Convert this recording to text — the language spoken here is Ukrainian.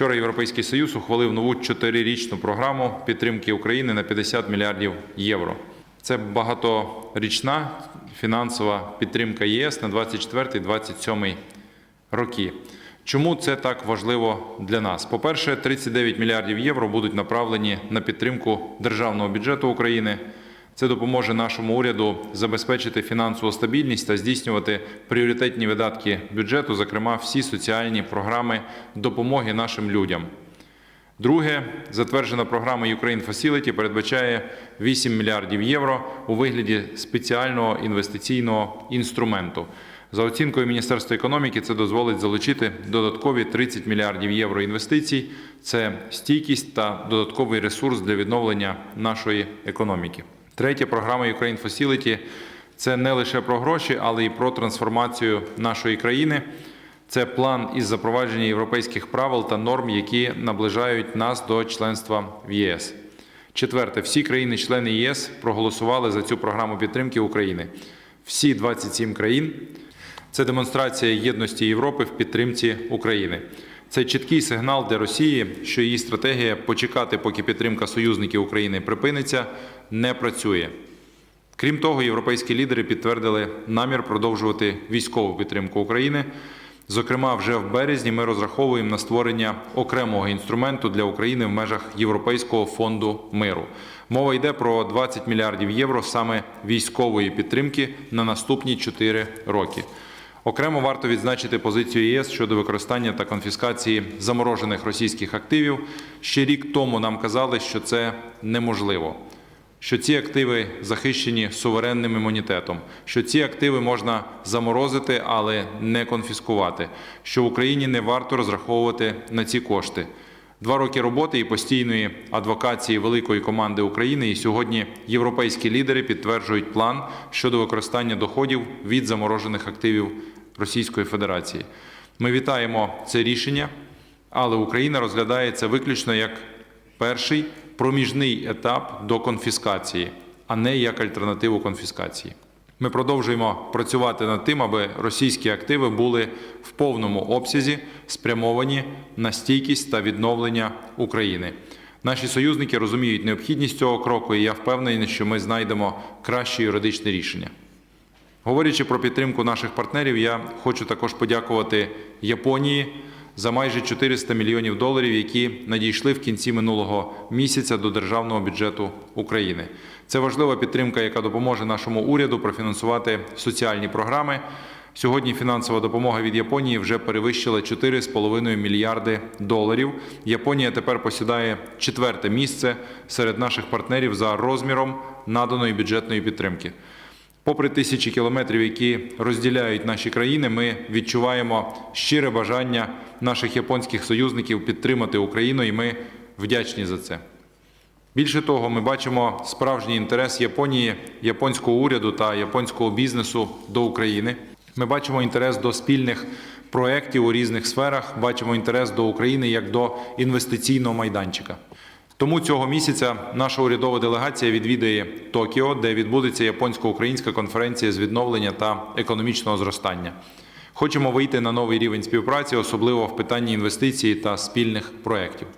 Вчора Європейський Союз ухвалив нову чотирирічну програму підтримки України на 50 мільярдів євро. Це багаторічна фінансова підтримка ЄС на 24-27 роки. Чому це так важливо для нас? По-перше, 39 мільярдів євро будуть направлені на підтримку державного бюджету України. Це допоможе нашому уряду забезпечити фінансову стабільність та здійснювати пріоритетні видатки бюджету, зокрема всі соціальні програми допомоги нашим людям. Друге, затверджена програма Ukraine Facility передбачає 8 мільярдів євро у вигляді спеціального інвестиційного інструменту. За оцінкою Міністерства економіки, це дозволить залучити додаткові 30 мільярдів євро інвестицій. Це стійкість та додатковий ресурс для відновлення нашої економіки. Третя програма Ukraine Facility – це не лише про гроші, але й про трансформацію нашої країни. Це план із запровадження європейських правил та норм, які наближають нас до членства в ЄС. Четверте, всі країни-члени ЄС проголосували за цю програму підтримки України. Всі 27 країн. Це демонстрація єдності Європи в підтримці України. Це чіткий сигнал для Росії, що її стратегія почекати, поки підтримка союзників України припиниться, не працює. Крім того, європейські лідери підтвердили намір продовжувати військову підтримку України. Зокрема, вже в березні ми розраховуємо на створення окремого інструменту для України в межах Європейського фонду миру. Мова йде про 20 мільярдів євро саме військової підтримки на наступні 4 роки. Окремо варто відзначити позицію ЄС щодо використання та конфіскації заморожених російських активів. Ще рік тому нам казали, що це неможливо що ці активи захищені суверенним імунітетом, що ці активи можна заморозити, але не конфіскувати, що Україні не варто розраховувати на ці кошти. Два роки роботи і постійної адвокації великої команди України, і сьогодні європейські лідери підтверджують план щодо використання доходів від заморожених активів Російської Федерації. Ми вітаємо це рішення, але Україна розглядає це виключно як перший проміжний етап до конфіскації, а не як альтернативу конфіскації. Ми продовжуємо працювати над тим, аби російські активи були в повному обсязі спрямовані на стійкість та відновлення України. Наші союзники розуміють необхідність цього кроку, і я впевнений, що ми знайдемо краще юридичне рішення. Говорячи про підтримку наших партнерів, я хочу також подякувати Японії за майже 400 мільйонів доларів, які надійшли в кінці минулого місяця до державного бюджету України. Це важлива підтримка, яка допоможе нашому уряду профінансувати соціальні програми. Сьогодні фінансова допомога від Японії вже перевищила 4,5 мільярди доларів. Японія тепер посідає четверте місце серед наших партнерів за розміром наданої бюджетної підтримки. Попри тисячі кілометрів, які розділяють наші країни, ми відчуваємо щире бажання наших японських союзників підтримати Україну, і ми вдячні за це. Більше того, ми бачимо справжній інтерес Японії, японського уряду та японського бізнесу до України. Ми бачимо інтерес до спільних проєктів у різних сферах, бачимо інтерес до України як до інвестиційного майданчика. Тому цього місяця наша урядова делегація відвідає Токіо, де відбудеться японсько-українська конференція з відновлення та економічного зростання. Хочемо вийти на новий рівень співпраці, особливо в питанні інвестицій та спільних проєктів.